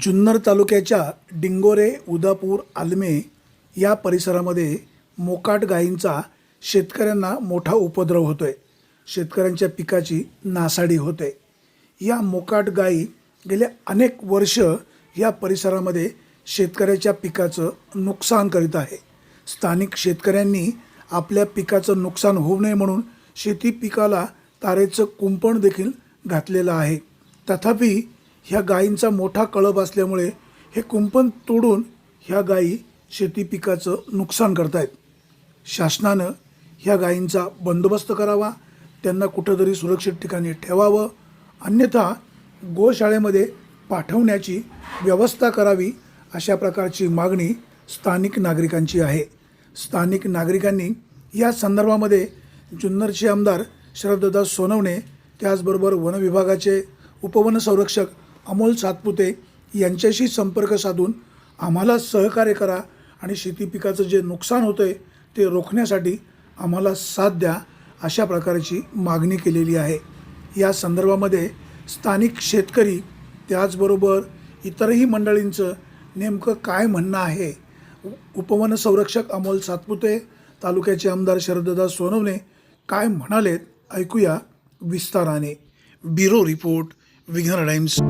जुन्नर तालुक्याच्या डिंगोरे उदापूर आलमे या परिसरामध्ये मोकाट गायींचा शेतकऱ्यांना मोठा उपद्रव होतो आहे शेतकऱ्यांच्या पिकाची नासाडी होते. या मोकाट गायी गेल्या अनेक वर्ष या परिसरामध्ये शेतकऱ्याच्या पिकाचं नुकसान करीत आहे. स्थानिक शेतकऱ्यांनी आपल्या पिकाचं नुकसान होऊ नये म्हणून शेती पिकाला तारेचं कुंपण देखील घातलेलं आहे. तथापि ह्या गायींचा मोठा कळप असल्यामुळे हे कुंपण तोडून ह्या गायी शेती पिकाचं नुकसान करतायत. शासनानं ह्या गायींचा बंदोबस्त करावा त्यांना कुठंतरी सुरक्षित ठिकाणी ठेवावं अन्यथा गोशाळेमध्ये पाठवण्याची व्यवस्था करावी अशा प्रकारची मागणी स्थानिक नागरिकांची आहे. स्थानिक नागरिकांनी या संदर्भामध्ये जुन्नरचे आमदार शरददास सोनवणे त्याचबरोबर वनविभागाचे उपवनसंरक्षक उपवन संरक्षक अमोल सातपुते यांच्याशी संपर्क साधून आम्हाला सहकार्य करा आणि शेती पिकाचं जे नुकसान होतं आहे ते रोखण्यासाठी आम्हाला साथ द्या अशा प्रकारची मागणी केलेली आहे. या संदर्भामध्ये स्थानिक शेतकरी त्याचबरोबर इतरही मंडळींचं नेमकं काय म्हणणं आहे? उपवन संरक्षक अमोल सातपुते तालुक्याचे आमदार शरददा सोनवणे काय म्हणालेत? ऐकूया विस्ताराने. Bureau report Vighnar Times.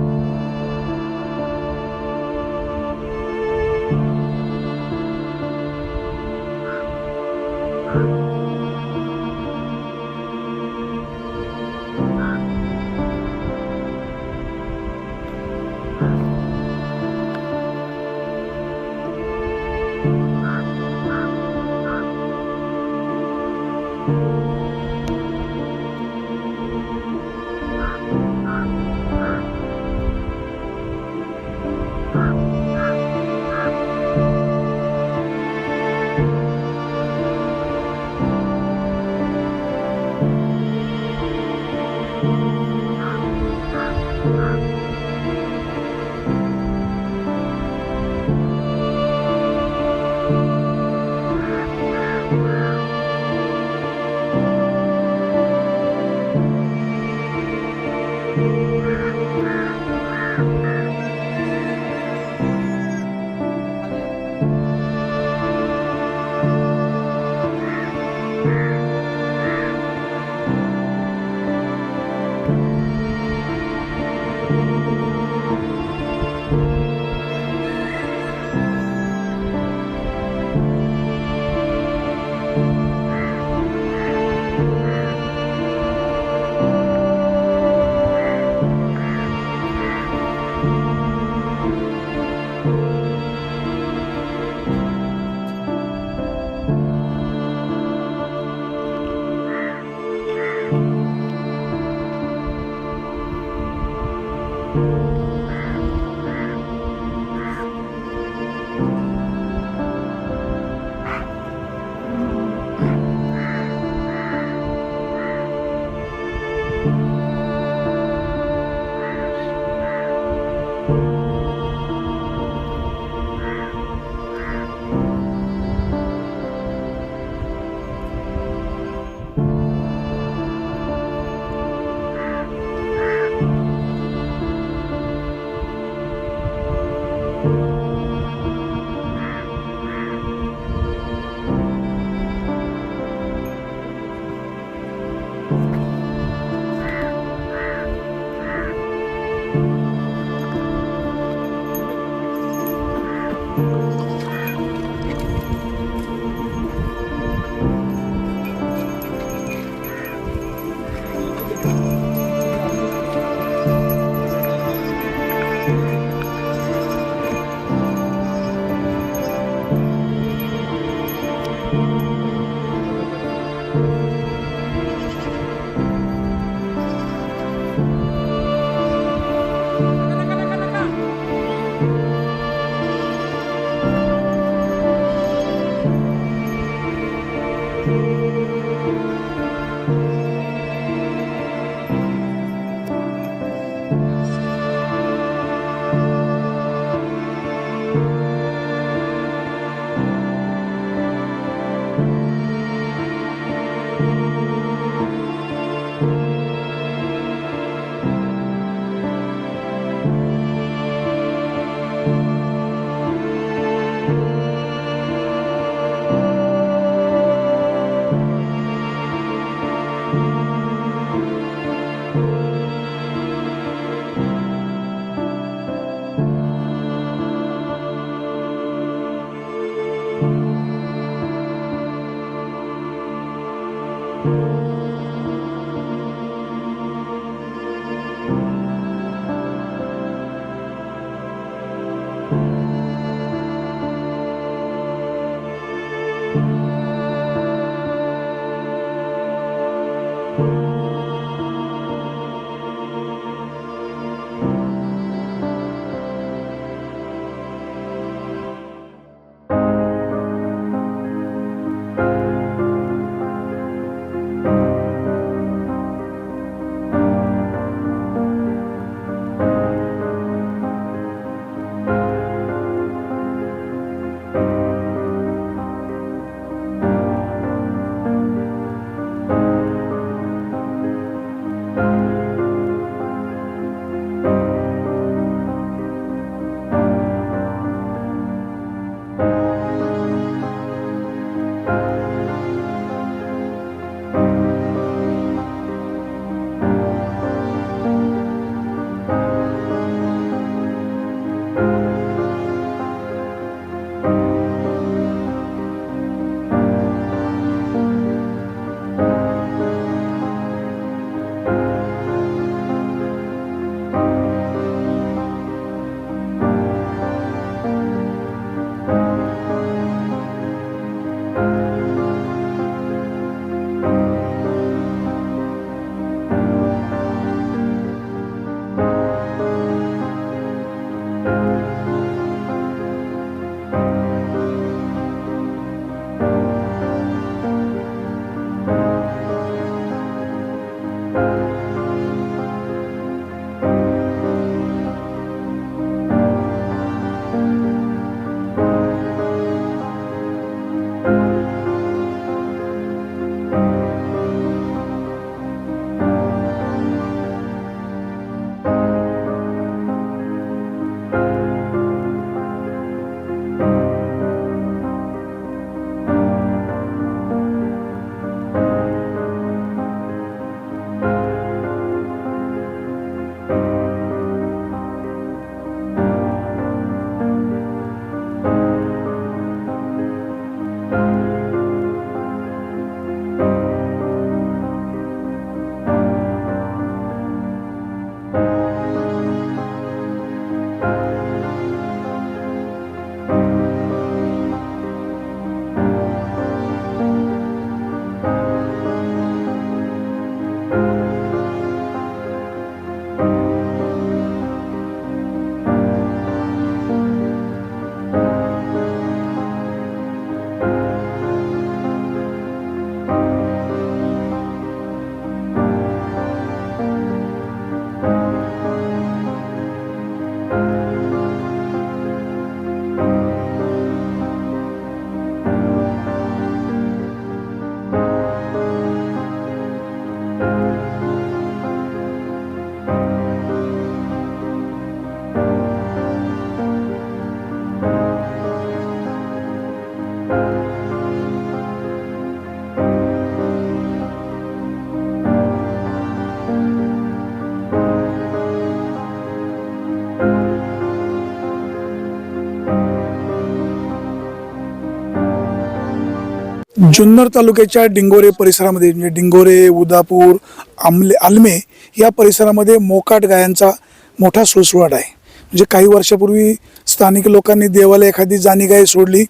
Junnar तालुक्याच्या डिंगोरे परिसरामध्ये म्हणजे डिंगोरे उदापूर आमले आलमे या परिसरामध्ये मोकाट गायांचा मोठा सुळसुळाट आहे. म्हणजे काही वर्षापूर्वी स्थानिक लोकांनी देवाला एखादी जाणी गाय सोडली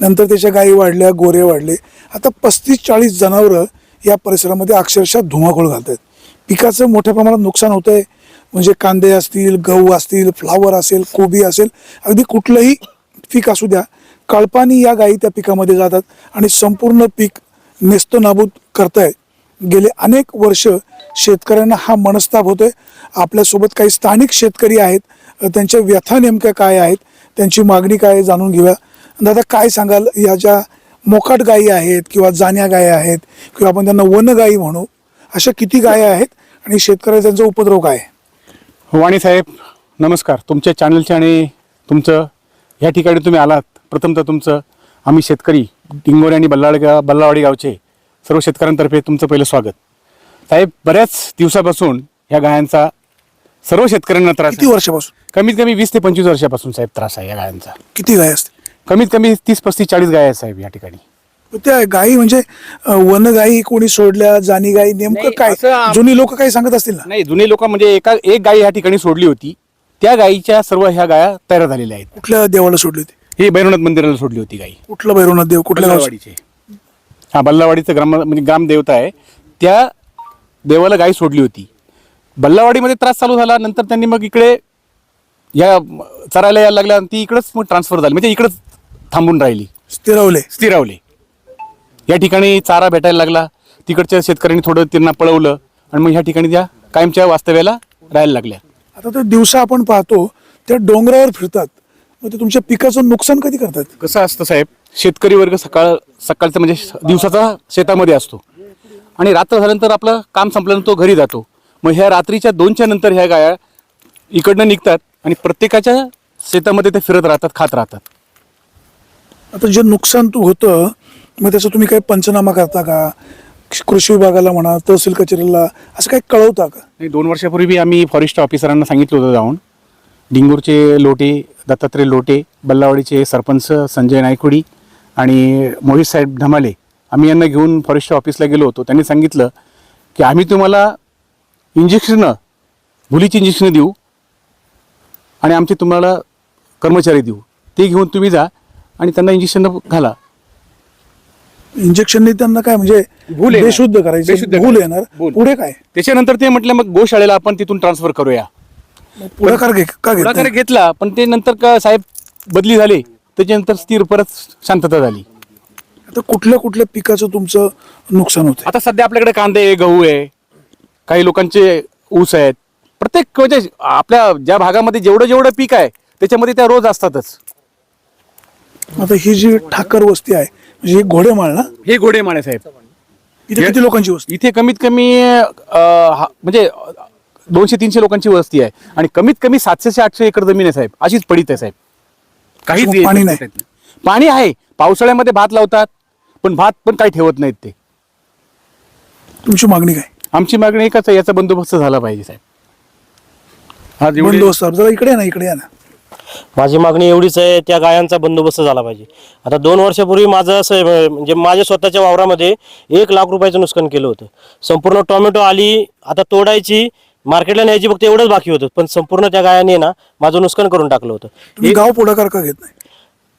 नंतर त्याच्या गायी वाढल्या गोरे वाढले. आता पस्तीस चाळीस जनावरं या परिसरामध्ये अक्षरशः धुमाकूळ घालतात पिकाचं मोठ्या प्रमाणात नुकसान होतं आहे म्हणजे कांदे असतील गहू असतील फ्लावर असेल कोबी असेल अगदी कुठलंही पीक असू द्या कळपानी या गायी त्या पिकामध्ये जातात आणि संपूर्ण पीक नेस्तनाबूत करतायत गेले अनेक वर्ष शेतकऱ्यांना हा मनस्ताप होतोय. आपल्यासोबत काही स्थानिक शेतकरी आहेत. त्यांच्या व्यथा नेमक्या काय आहेत? त्यांची मागणी काय जाणून घेऊया. दादा काय सांगाल? या ज्या मोकाट गायी आहेत किंवा जाण्या गायी आहेत किंवा आपण त्यांना वनगायी म्हणू अशा किती गायी आहेत आणि शेतकऱ्याचा त्यांचा उपद्रव काय आहे? हो, वाणी साहेब नमस्कार. तुमच्या चॅनलचे आणि तुमचं ह्या ठिकाणी तुम्ही आलात. प्रथमतः तुमचं आम्ही शेतकरी डिंगोरे आणि बल्लाड गा बल्लावाडी गावचे सर्व शेतकऱ्यांतर्फे तुमचं पहिलं स्वागत. साहेब बऱ्याच दिवसापासून ह्या गायांचा सर्व शेतकऱ्यांना त्रास किती आहे. वर्षापासून? कमीत कमी वीस ते पंचवीस वर्षापासून साहेब त्रास आहे या गायांचा. किती गाय असते कमीत कमी तीस पस्तीस चाळीस गाय आहेत साहेब या ठिकाणी. त्या गायी म्हणजे वनगायी कोणी सोडल्या जाणी गायी नेमकं नाही, काय? असं आम- जुनी लोक काही सांगत असतील ना? नाही जुने लोक म्हणजे एका एक गाय या ठिकाणी सोडली होती. त्या गायीच्या सर्व ह्या गाया तयार झालेल्या आहेत. कुठल्या देवाला सोडली होती? ही भैरवनाथ मंदिराला सोडली होती गाई. कुठलं भैरवनाथ देव? कुठल्या गावचं? बल्लावाडीचे हा बल्लावाडीचं ग्राम म्हणजे ग्राम देवता आहे. त्या देवाला गाय सोडली होती. बल्लावाडीमध्ये त्रास चालू झाला नंतर त्यांनी मग इकडे या चरायला यायला लागल्या आणि ती इकडंच मग ट्रान्सफर झाली. म्हणजे इकडंच थांबून राहिली. स्थिरावले. स्थिरावली. या ठिकाणी चारा भेटायला लागला. तिकडच्या शेतकऱ्यांनी थोडं त्यांना पळवलं आणि मग ह्या ठिकाणी त्या कायमच्या वास्तव्याला राहायला लागल्या. आता ते दिवसा आपण पाहतो त्या डोंगरावर फिरतात. मग ते तुमच्या पिकाचं नुकसान कधी करतात? कसं असतं साहेब शेतकरी वर्ग सकाळ सकाळचा म्हणजे दिवसाचा शेतामध्ये असतो. आणि रात्र झाल्यानंतर आपलं काम संपल्यानंतर तो घरी जातो. मग ह्या रात्रीच्या दोनच्या नंतर ह्या गाया इकडनं निघतात आणि प्रत्येकाच्या शेतामध्ये ते फिरत राहतात खात राहतात. आता जे नुकसान तू होतं मग त्याचा तुम्ही काही पंचनामा करता का? कृषी विभागाला म्हणा तहसील कचेरीला असं काही कळवता का? आणि दोन वर्षापूर्वी आम्ही फॉरेस्ट ऑफिसरांना सांगितलं होतं जाऊन. डिंगूरचे लोटे दत्तात्रय लोटे बल्लावाडीचे सरपंच संजय नायकुडी आणि मोहित साहेब धमाले आम्ही यांना घेऊन फॉरेस्ट ऑफिसला गेलो होतो. त्यांनी सांगितलं की आम्ही तुम्हाला इंजेक्शनं भुलीची इंजेक्शनं देऊ आणि आमचे तुम्हाला कर्मचारी देऊ. ते घेऊन तुम्ही जा आणि त्यांना इंजेक्शन घाला. इंजेक्शनने त्यांना काय म्हणजे भूल. बेशुद्ध करायचे? भूल. येणार. पुढे काय? त्याच्यानंतर ते म्हटलं मग गोशाळेला आपण तिथून ट्रान्सफर करूया. पुढाकार घे का घेत पुढाकार नाही? घेतला पण ते नंतर का साहेब बदली झाले त्याच्यानंतर स्थिर परत शांतता झाली. आता कुठल्या कुठल्या पिकाचं तुमचं नुकसान होतं आता सध्या आपल्याकडे कांदे आहे, गहू आहे काही लोकांचे ऊस आहेत. प्रत्येक म्हणजे आपल्या ज्या भागामध्ये जेवढं जेवढं पीक आहे त्याच्यामध्ये त्या रोज असतातच. आता ही जी ठाकर वस्ती आहे म्हणजे ही घोडेमाळ ना? हे घोडे माणे साहेब. इथे किती लोकांची वस्ती? इथे कमीत कमी अं, हा- म्हणजे दोनशे तीनशे लोकांची वस्ती आहे. आणि कमीत कमी सातशे आठशे एकर जमीन आहे साहेब. अशीच पडीत आहे साहेब. काहीच येत पाणी नाही. नाही. पाणी आहे. पावसाळ्यामध्ये भात लावतात पण भात पण काही ठेवत नाहीत ते. तुमची मागणी काय? आमची मागणी एकच आहे याचा बंदोबस्त झाला पाहिजे साहेब. हा जेवढे- बंदोबस्त जरा इकडे या ना इकडे या ना. माझी मागणी एवढीच आहे त्या गायांचा बंदोबस्त झाला पाहिजे. आता दोन वर्षापूर्वी माझं असं आहे, म्हणजे माझ्या स्वतःच्या वावरामध्ये एक लाख रुपयाचं नुकसान केलं होतं. संपूर्ण टोमॅटो आली आता तोडायची मार्केटला न्यायची फक्त एवढंच बाकी होतं. पण संपूर्ण त्या गायाने ना माझं नुकसान करून टाकलं होतं. तुम्ही गाव पुढाकार का घेत नाही?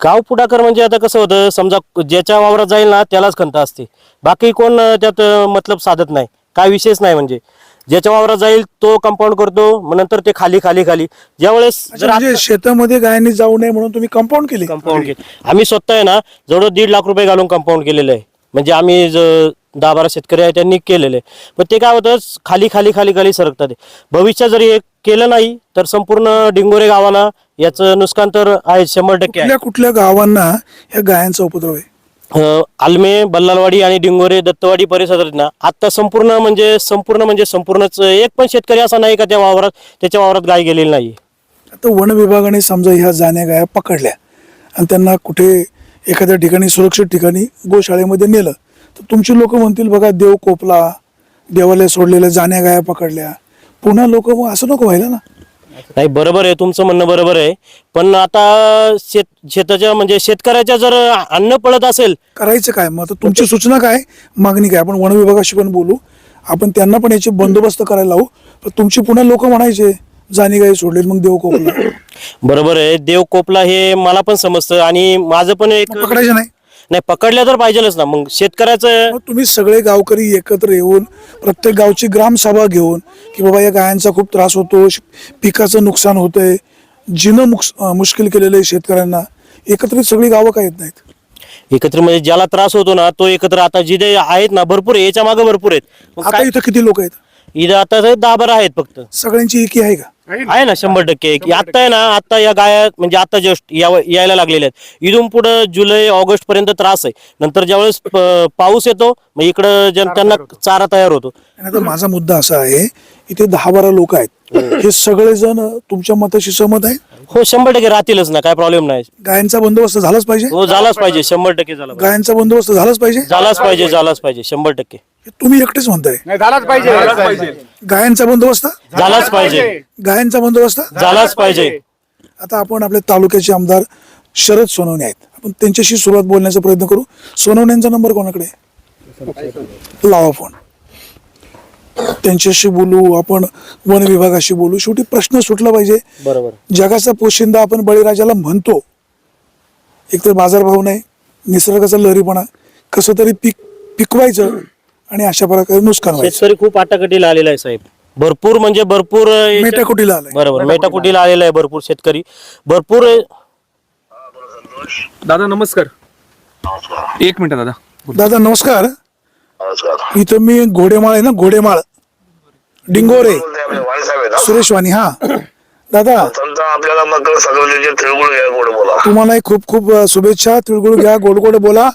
गाव पुढाकार म्हणजे आता कसं होतं समजा ज्याच्या वावरात जाईल ना त्यालाच खंत असते. बाकी कोण अं, त्यात अं, मतलब साधत नाही. काय विशेष नाही म्हणजे. ज्याच्या वावरात जाईल तो कंपाऊंड करतो मग नंतर ते खाली खाली खाली. ज्यावेळेस अच्छा, म्हणजे शेतामध्ये गायांनी जाऊ नये म्हणून तुम्ही कंपाऊंड केली. कंपाऊंड केलं. आम्ही स्वतः आहे ना जवळ दीड लाख रुपये घालून कंपाऊंड केलेलं आहे. म्हणजे आम्ही ज- दहा बारा शेतकरी आहे त्यांनी केलेलं. पण ते काय होतं खाली खाली खाली खाली सरकतात. भविष्यात जर हे केलं नाही तर संपूर्ण डिंगोरे गावाला याचं नुकसान तर आहे शंभर टक्के आहे. कुठल्या कुठल्या गावांना या गायांचा उपद्रव आहे? अं, आलमे बल्लालवाडी आणि डिंगोरे दत्तवाडी परिसरात ना आता संपूर्ण म्हणजे संपूर्ण म्हणजे संपूर्णच एक पण शेतकरी असा नाही का त्या वावरात त्याच्या वावरात गाय गेलेली नाही आता वन विभागाने समजा ह्या जाण्या गाया पकडल्या आणि त्यांना कुठे एखाद्या ठिकाणी सुरक्षित ठिकाणी गोशाळेमध्ये नेलं तर तुमची लोक म्हणतील बघा देव कोपला देवाला सोडलेल्या जाण्या गाया पकडल्या. पुन्हा लोक मग असं नको व्हायला ना. नाही बरोबर आहे तुमचं म्हणणं बरोबर आहे. पण आता शेत शेताच्या म्हणजे शेतकऱ्याच्या जर अन्न पडत असेल करायचं काय? मग आता तुमची सूचना काय? मागणी काय? आपण वन विभागाशी पण बोलू. आपण त्यांना पण याची बंदोबस्त करायला लावू. पण तुमची पुन्हा लोक म्हणायचे जाणी गाई सोडले मग देव कोकला बरोबर आहे. देव कोपला हे मला पण समजतं आणि माझं पण एक पकडायचे नाही. नाही पकडल्या तर पाहिजेलच ना. मग शेतकऱ्याचं मग तुम्ही सगळे गावकरी एकत्र येऊन प्रत्येक गावची ग्रामसभा घेऊन की बाबा या गायांचा खूप त्रास होतो श- पिकाचं नुकसान होतंय जिनं मुक्स अं, मुश्किल केलेलं आहे शेतकऱ्यांना एकत्रित सगळी गावं काय येत नाहीत? एकत्र म्हणजे ज्याला त्रास होतो ना तो एकत्र. आता जिथे आहेत ना भरपूर आहे. याच्या मागे भरपूर आहेत. मग आता काय इथं किती लोक आहेत? इथं आता ते दहा बारा आहेत फक्त. सगळ्यांची एकी आहे का? आहे ना शंभर टक्के की आता आहे ना आता या गाया म्हणजे आता जस्ट यायला लागलेल्या आहेत. इथून पुढे जुलै ऑगस्ट पर्यंत त्रास आहे. नंतर ज्यावेळेस प- पाऊस येतो मग इकडं ज्या- त्यांना चारा तयार होतो. आणि आता माझा मुद्दा असा आहे इथे दहा बारा लोक आहेत. हे. सगळेजण तुमच्या मताशी सहमत आहेत? हो शंभर टक्के राहतीलच ना काय प्रॉब्लेम नाही. गायांचा बंदोबस्त झालाच पाहिजे? हो झालाच पाहिजे शंभर टक्के झाला पाहिजे. गायांचा बंदोबस्त झालाच पाहिजे? झालाच पाहिजे झालाच पाहिजे शंभर टक्के. हे तुम्ही एकटेच म्हणताय. नाही झालाच पाहिजे. गायांचा बंदोबस्त? झालाच पाहिजे. गायांचा बंदोबस्त? झालाच पाहिजे. आता आपण आपल्या तालुक्याचे आमदार शरद सोनवणे आहेत. आपण त्यांच्याशी सुरुवात बोलण्याचा प्रयत्न करू. सोनवण्यांचा नंबर कोणाकडे? लावा फोन त्यांच्याशी बोलू आपण वन विभागाशी बोलू. शेवटी प्रश्न सुटला पाहिजे. बरोबर. जगाचा पोशिंदा आपण बळीराजाला म्हणतो. एकतर बाजारभाव नाही निसर्गाचा लहरीपणा कसं तरी पीक पिकवायचं. आणि अशा प्रकारे नुकसान व्हायचं. शेतकरी खूप आटाकटीला आलेला आहे साहेब. भरपूर म्हणजे भरपूर अं, याच्या- मेटाकुटीला आलाय बरोबर मेटाकुटीला आलेला आहे भरपूर शेतकरी. भरपूर अं, दादा नमस्कार. एक मिनिट दादा. दादा नमस्कार. नमस्कार. इथं मी घोडेमाळ आहे ना घोडेमाळ. डिंगोरे. बोलते आपले वाणीसाहेब आहेत ना? सुरेश वाणी हा. दादा. समजा आपल्याला मकर संक्रांतीचे तिळगुळ घ्या गोड बोला. तुम्हाला खूप खूप अ, शुभेच्छा. तिळगुळ घ्या गोड गोड बोला.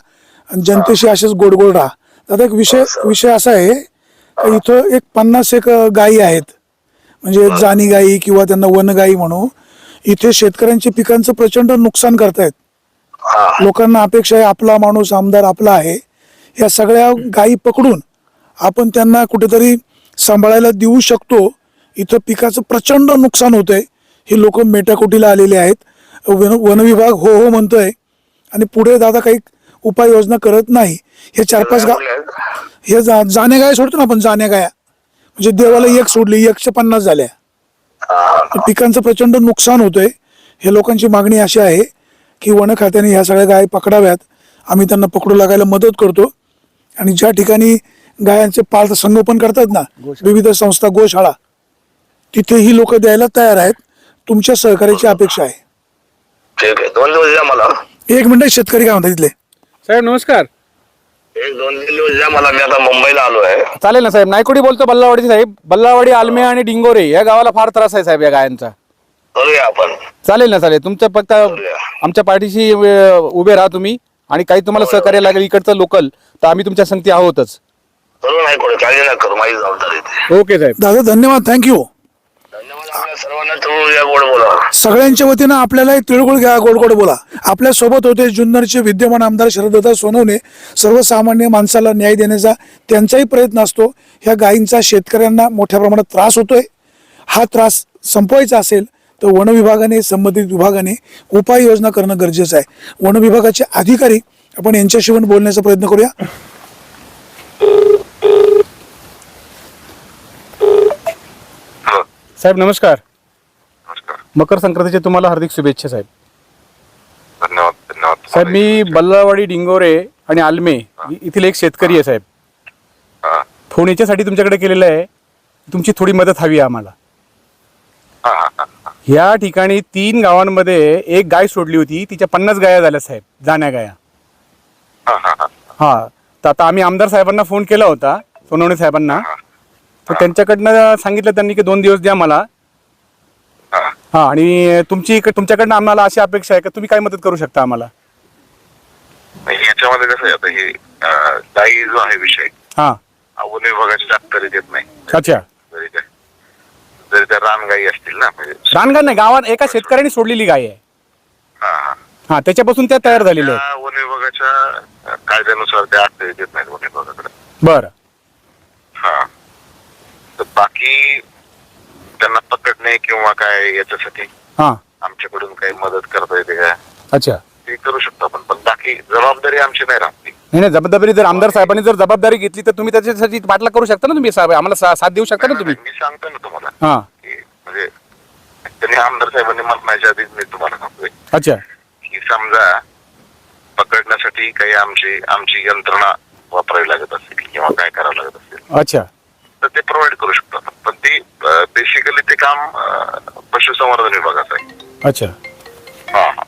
आणि जनतेशी असेच गोड गोड राहा. दादा एक विषय विषय असा आहे का इथं एक पन्नास एक गायी आहेत. म्हणजे जाणी गायी किंवा त्यांना वन गायी म्हणू. इथे शेतकऱ्यांच्या पिकांचं प्रचंड नुकसान करतायत. हा. लोकांना अपेक्षा आहे आपला माणूस आमदार आपला आहे. या सगळ्या गायी पकडून आपण त्यांना कुठेतरी सांभाळायला देऊ शकतो. इथं पिकाचं प्रचंड नुकसान होतंय. हे लोक मेटाकोटीला आलेले आहेत. वन वन विभाग हो हो म्हणतोय. आणि पुढे दादा काही उपाययोजना करत नाही. हे चार पाच गाव? हे जा जाण्या गाया सोडतो ना आपण जाण्या गाया. म्हणजे देवाला एक सोडली एकशे पन्नास झाल्या. हा. तर पिकांचं प्रचंड नुकसान होतंय. हे लोकांची मागणी अशी आहे की वन खात्याने ह्या सगळ्या गाय पकडाव्यात. आम्ही त्यांना पकडू लागायला मदत करतो. आणि ज्या ठिकाणी गायांचे पाल संगोपन करतात ना विविध संस्था गोशाळा तिथेही लोक द्यायला तयार आहेत. तुमच्या सहकार्याची अपेक्षा आहे. ठीक आहे. दोन दिवस द्या मला. एक मिनिट शेतकरी काय म्हणतात तिथले साहेब नमस्कार. एक दोन तीन दिवस द्या मला मी आता मुंबईला आलो आहे. चालेल ना साहेब नायकोडी बोलतो बल्लावाडी साहेब. बल्लावाडी आलमे आणि डिंगोरे या गावाला फार त्रास आहे साहेब या गायांचा. करूया आपण. चालेल ना चालेल तुमच्या फक्त आमच्या पाठीशी अ, उभे राहा तुम्ही आणि काही तुम्हाला सहकार्य लागेल इकडचं लोकल तर आम्ही तुमच्या संगती आहोतच. करू नाही कोणी काळजी नका करू माझी जबाबदारी आहे. ओके साहेब. दादा धन्यवाद थँक्यू. आपल्या सर्वांना तिळगुळ घ्या गोड बोला. सगळ्यांच्या वतीनं आपल्याला एक तिळगुळ घ्या गोड गोड बोला. आपल्यासोबत होते जुन्नरचे विद्यमान आमदार शरदत्ता सोनवणे. सर्वसामान्य माणसाला न्याय देण्याचा त्यांचाही प्रयत्न असतो. ह्या गायींचा शेतकऱ्यांना मोठ्या प्रमाणात त्रास होतोय. हा त्रास संपवायचा असेल तर वन विभागाने संबंधित विभागाने उपाययोजना करणं गरजेचं आहे. वन विभागाचे अधिकारी आपण यांच्याशी पण बोलण्याचा प्रयत्न करूया. साहेब नमस्कार. नमस्कार. मकर संक्रांतीच्या तुम्हाला हार्दिक शुभेच्छा साहेब. धन्यवाद धन्यवाद. साहेब मी बल्लावाडी डिंगोरे आणि आलमे इथील एक शेतकरी आहे साहेब. हा. फोन याच्यासाठी तुमच्याकडे केलेलं आहे. तुमची थोडी मदत हवी आहे आम्हाला. हा, हा, हा. ह्या ठिकाणी तीन गावांमध्ये एक गाय सोडली होती. तिच्या पन्नास गाया झाल्या साहेब. जाण्या गाया. हा, हा, हा. हा. तर आता आम्ही आमदार साहेबांना फोन केला होता सोनवणे साहेबांना. तर त्यांच्याकडनं सांगितलं त्यांनी की दोन दिवस द्या मला. हा. आणि तुमची तुमच्याकडनं आम्हाला अशी अपेक्षा आहे का? तुम्ही काय मदत करू शकता आम्हाला? याच्यामध्ये कसं आहे आता हे गाई जो आहे विषय हा. वन विभागाची जास्त देत नाही. अच्छा. जरी त्या जरी त्या रानगाई असतील ना म्हणजे रानगाव नाही गावात एका शेतकऱ्याने सोडलेली गाय आहे. हा हा. हा त्याच्यापासून त्या तयार झालेल्या आहेत. त्या वन विभागाच्या कायद्यानुसार त्या अडचणी देत नाहीत वन विभागाकडे बरं. हा. तर बाकी त्यांना पकडणे किंवा काय याच्यासाठी हां. आमच्याकडून काही मदत करता येते का? अच्छा. ते करू शकतो आपण पण बाकी जबाबदारी आमची नाही राहते. नाही नाही जबाबदारी जर आमदार साहेबांनी जर जबाबदारी घेतली तर तुम्ही त्याच्यासाठी पाठलाग करू शकता ना तुम्ही साहेब? आम्हाला सा- साथ देऊ शकता ना तुम्ही? मी सांगतो ना तुम्हाला. हां. की म्हणजे त्यांनी आमदार साहेबांनी म्हणण्याच्या आधीच मी तुम्हाला सांगतोय. अच्छा. की समजा पकडण्यासाठी काही आमची आमची यंत्रणा वापरावी लागत असेल किंवा काय करावं लागत असेल. अच्छा. तर ते प्रोव्हाइड करू शकतो आपण पण ते बेसिकली ते काम पशुसंवर्धन विभागाचं आहे. अच्छा. हा हा.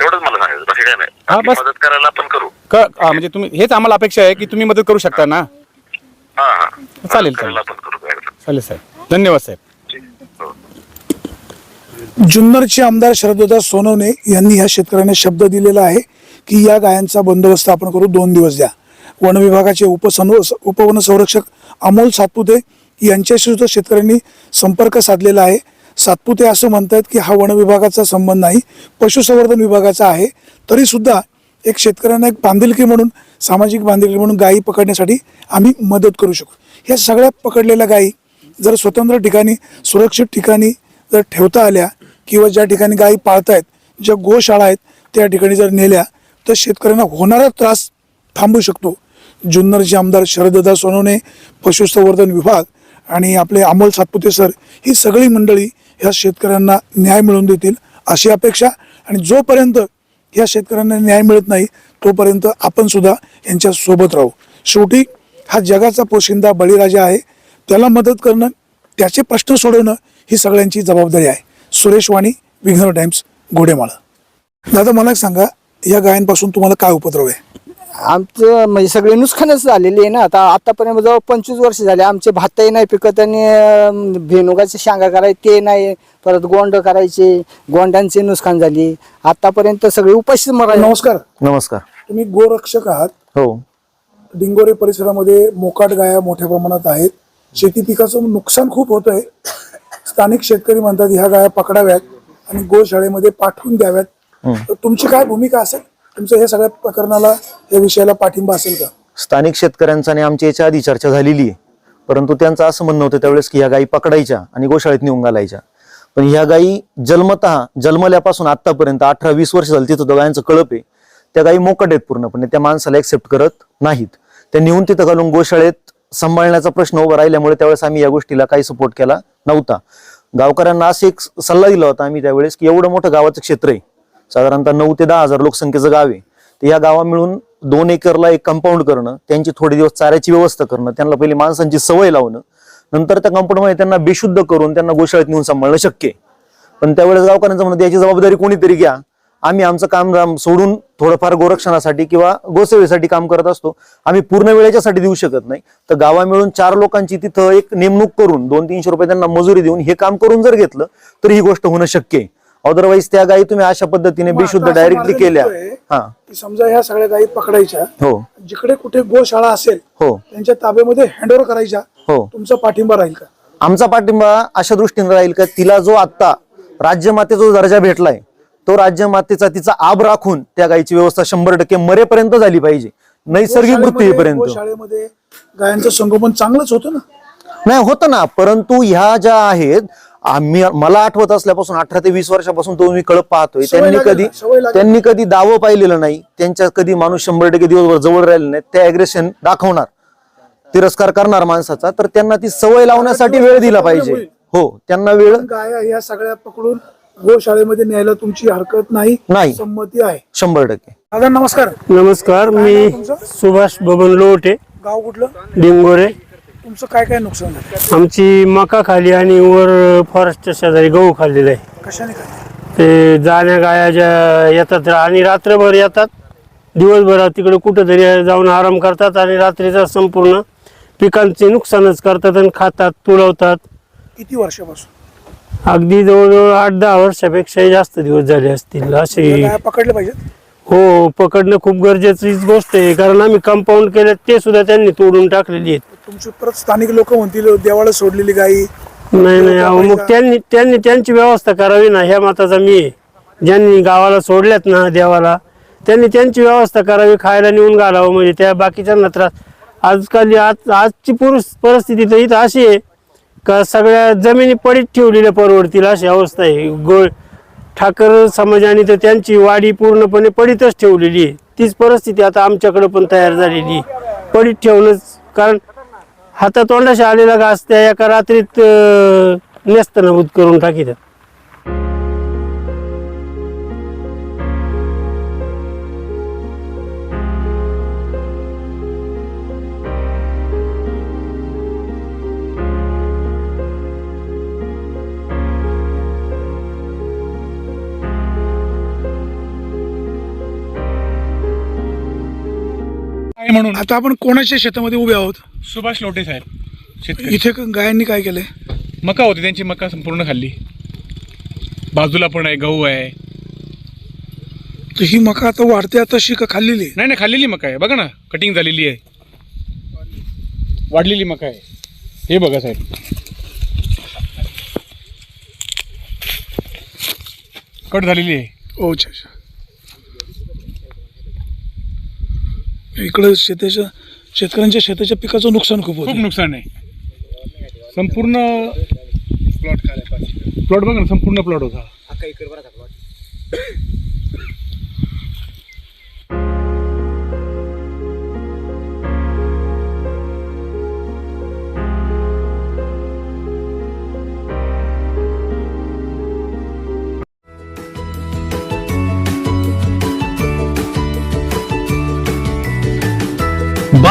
एवढंच मला सांगायचं बाकी काय नाही. हा, बाकी बस. मदत करायला आपण करू. क हा, म्हणजे तुम्ही हेच आम्हाला अपेक्षा आहे की तुम्ही मदत करू शकता ना? हा हा. चालेल, करायला आपण करू काय अडचण चालेल साहेब. धन्यवाद साहेब. नाही. ठीक. हो. जुन्नरचे आमदार शरददादा सोनवणे यांनी ह्या शेतकऱ्यांना शब्द दिलेला आहे की या गायांचा बंदोबस्त आपण करू दोन दिवस द्या. वन विभागाचे उपसन उपवन संरक्षक अमोल सातपुते यांच्याशी सुद्धा शेतकऱ्यांनी संपर्क साधलेला आहे. सातपुते असं म्हणतात की हा वन विभागाचा संबंध नाही पशुसंवर्धन विभागाचा आहे. तरी सुद्धा एक शेतकऱ्यांना एक बांधिलकी म्हणून सामाजिक बांधिलकी म्हणून गायी पकडण्यासाठी आम्ही मदत करू शकू ह्या सगळ्या पकडलेल्या गायी जर स्वतंत्र ठिकाणी सुरक्षित ठिकाणी जर ठेवता आल्या किंवा ज्या ठिकाणी गायी पाळतायत ज्या गोशाळा आहेत त्या ठिकाणी जर नेल्या तर शेतकऱ्यांना होणारा त्रास थांबू शकतो. जुन्नरचे आमदार शरददा सोनवणे पशुसंवर्धन विभाग आणि आपले अमोल सातपुते सर ही सगळी मंडळी ह्या शेतकऱ्यांना न्याय मिळवून देतील अशी अपेक्षा आणि जोपर्यंत ह्या शेतकऱ्यांना न्याय मिळत नाही तोपर्यंत आपण सुद्धा यांच्या सोबत राहू. शेवटी हा जगाचा पोशिंदा बळीराजा आहे. त्याला मदत करणं त्याचे प्रश्न सोडवणं ही सगळ्यांची जबाबदारी आहे. सुरेश वाणी विघ्नर टाइम्स घोडेमाळा. दादा मला एक सांगा या गायांपासून तुम्हाला काय उपद्रव आहे? आमचं म्हणजे सगळे नुकसानच झालेली आहे ना. आता आतापर्यंत जवळ पंचवीस वर्ष झाले. आमचे भातही नाही पिकत आणि भेनुगाचे शांगा करायचे ते नाही. परत गोंड करायचे. गोंडांचे नुकसान झाली. आतापर्यंत सगळे उपाशीच मरायला नमस्कार. नमस्कार. तुम्ही गोरक्षक आहात. हो. डिंगोरे परिसरामध्ये मोकाट गाया मोठ्या प्रमाणात आहेत. शेती पिकाचं नुकसान खूप होत आहे स्थानिक शेतकरी म्हणतात ह्या गाया पकडाव्यात आणि गोशाळेमध्ये पाठवून द्याव्यात. तर तुमची काय भूमिका असेल? तुमचं हे सगळ्या प्रकरणाला या विषयाला पाठिंबा असेल का? स्थानिक शेतकऱ्यांचा आणि आमच्या याच्या आधी चर्चा झालेली आहे. परंतु त्यांचं असं म्हणणं होतं त्यावेळेस की ह्या गायी पकडायच्या आणि गोशाळेत नेऊन घालायच्या. पण ह्या गायी जन्मतः जन्मल्यापासून आतापर्यंत अठरा वीस वर्ष झाली तिथं गायांचं कळप आहे. त्या गायी मोकट आहेत पूर्णपणे. त्या माणसाला एक्सेप्ट करत नाहीत. त्या नेऊन तिथं घालून गोशाळेत सांभाळण्याचा प्रश्न उभा राहिल्यामुळे त्यावेळेस आम्ही या गोष्टीला काही सपोर्ट केला नव्हता. गावकऱ्यांना असे एक सल्ला दिला होता आम्ही त्यावेळेस की एवढं मोठं गावाचं क्षेत्र आहे. साधारणतः नऊ ते दहा हजार लोकसंख्येचं गाव आहे. तर या गावा मिळून दोन एकरला एक कंपाऊंड करणं त्यांची थोडे दिवस चाऱ्याची व्यवस्था करणं त्यांना पहिली माणसांची सवय लावणं नंतर त्या कंपाऊंडमध्ये त्यांना बेशुद्ध करून त्यांना गोशाळेत नेऊन सांभाळणं शक्य आहे. पण त्यावेळेस गावकऱ्यांचं म्हणत याची जबाबदारी कोणीतरी घ्या. आम्ही आमचं काम राम- सोडून थोडंफार गोरक्षणासाठी किंवा गोसेवेसाठी काम करत असतो. आम्ही पूर्ण वेळेच्यासाठी देऊ शकत नाही. तर गावा मिळून चार लोकांची तिथं एक नेमणूक करून दोन तीनशे रुपये त्यांना मजुरी देऊन हे काम करून जर घेतलं तर ही गोष्ट होणं शक्य आहे. अदरवाईज त्या गायी तुम्ही अशा पद्धतीने बेशुद्ध डायरेक्टली केल्या. हा. समजा ह्या सगळ्या गायी पकडायच्या हो. जिकडे कुठे गोशाळा असेल हो. त्यांच्या ताब्यामध्ये हँडओव्हर करायच्या हो. तुमचा पाठिंबा राहील का? आमचा पाठिंबा अशा दृष्टीने राहील का तिला जो आता राज्यमातेचा जो दर्जा भेटलाय तो राज्यमातेचा तिचा आब राखून त्या गायीची व्यवस्था शंभर टक्के मरेपर्यंत झाली पाहिजे. नैसर्गिक मृत्यू गोशाळेमध्ये- येईपर्यंत. गोशाळेमध्ये गायांचं संगोपन चांगलंच होतं ना? नाही होतं ना परंतु ह्या ज्या आहेत आम्ही मला आठवत असल्यापासून अठरा ते वीस वर्षापासून तो मी कळप पाहतोय. त्यांनी कधी. त्यांनी कधी दावं पाहिलेलं नाही. त्यांच्या कधी माणूस शंभर टक्के दिवसभर जवळ राहिले नाही. ते अग्रेशन दाखवणार. तिरस्कार करणार माणसाचा. तर त्यांना ती सवय लावण्यासाठी वेळ दिला पाहिजे. हो त्यांना वेळ गाया ह्या सगळ्या पकडून गोशाळेमध्ये न्यायला तुमची हरकत नाही. नाही. संमती आहे. शंभर टक्के. दादा नमस्कार. नमस्कार मी सुभाष बबन लोटे गाव कुठलं? डिंगोरे. तुमचं काय काय नुकसान झालं आमची मका खाली आणि वर फॉरेस्टच्या शेजारी गहू खाल्लेला आहे. कशाने काय ते जाण्या गाया ज्या येतात आणि रात्रभर येतात. दिवसभर तिकडे कुठंतरी जाऊन आराम करतात आणि रात्रीचा संपूर्ण पिकांचे नुकसानच करतात आणि खातात तुडवतात. किती वर्षापासून? अगदी जवळजवळ आठ दहा वर्षापेक्षा जास्त दिवस झाले असतील असे गाया पकडल्या पाहिजेत हो पकडणं खूप गरजेचीच गोष्ट आहे. कारण आम्ही कंपाऊंड केलं ते सुद्धा त्यांनी तोडून टाकलेली आहेत. तुमची परत स्थानिक लोक म्हणतील देवाला सोडलेली गाई. नाही नाही अहो, मग त्यांनी त्यांनी त्यांची व्यवस्था करावी ना ह्या मताचा मी आहे. ज्यांनी गावाला सोडल्यात ना देवाला त्यांनी त्यांची व्यवस्था करावी खायला नेऊन घालावं म्हणजे त्या बाकीच्यांना त्रास. आजकाल आज आजची पुरुष परिस्थिती तर इथं अशी आहे का सगळ्या जमिनी पडीत ठेवलेल्या परवडतील अशी अवस्था आहे. गो ठाकर समाजाने तर त्यांची वाडी पूर्णपणे पडीतच ठेवलेली आहे. तीच परिस्थिती आता आमच्याकडे पण तयार झालेली आहे. पडीत ठेवणंच कारण हातातोंडाशी आलेला घास त्या एका रात्रीत नेसताना नेस्तनाबूत करून टाकीतात म्हणून. आता आपण कोणाच्या शेतामध्ये उभे आहोत? सुभाष लोटे साहेब शेतकरी. इथे गायांनी काय केलंय? मका होती त्यांची मका संपूर्ण खाल्ली. बाजूला पण आहे गहू आहे. तर ही मका आता वाढते आता शिका खाल्लेली आहे. नाही नाही खाल्लेली मका आहे. बघा ना कटिंग झालेली आहे. वाढलेली मका आहे. हे बघा साहेब. कट झालेली आहे. ओ अच्छा अच्छा. इकडं शेताच्या शेतकऱ्यांच्या शेताच्या पिकाचं नुकसान खूप खूप होतं नुकसान आहे. संपूर्ण प्लॉट प्लॉट बघा ना संपूर्ण प्लॉट होता.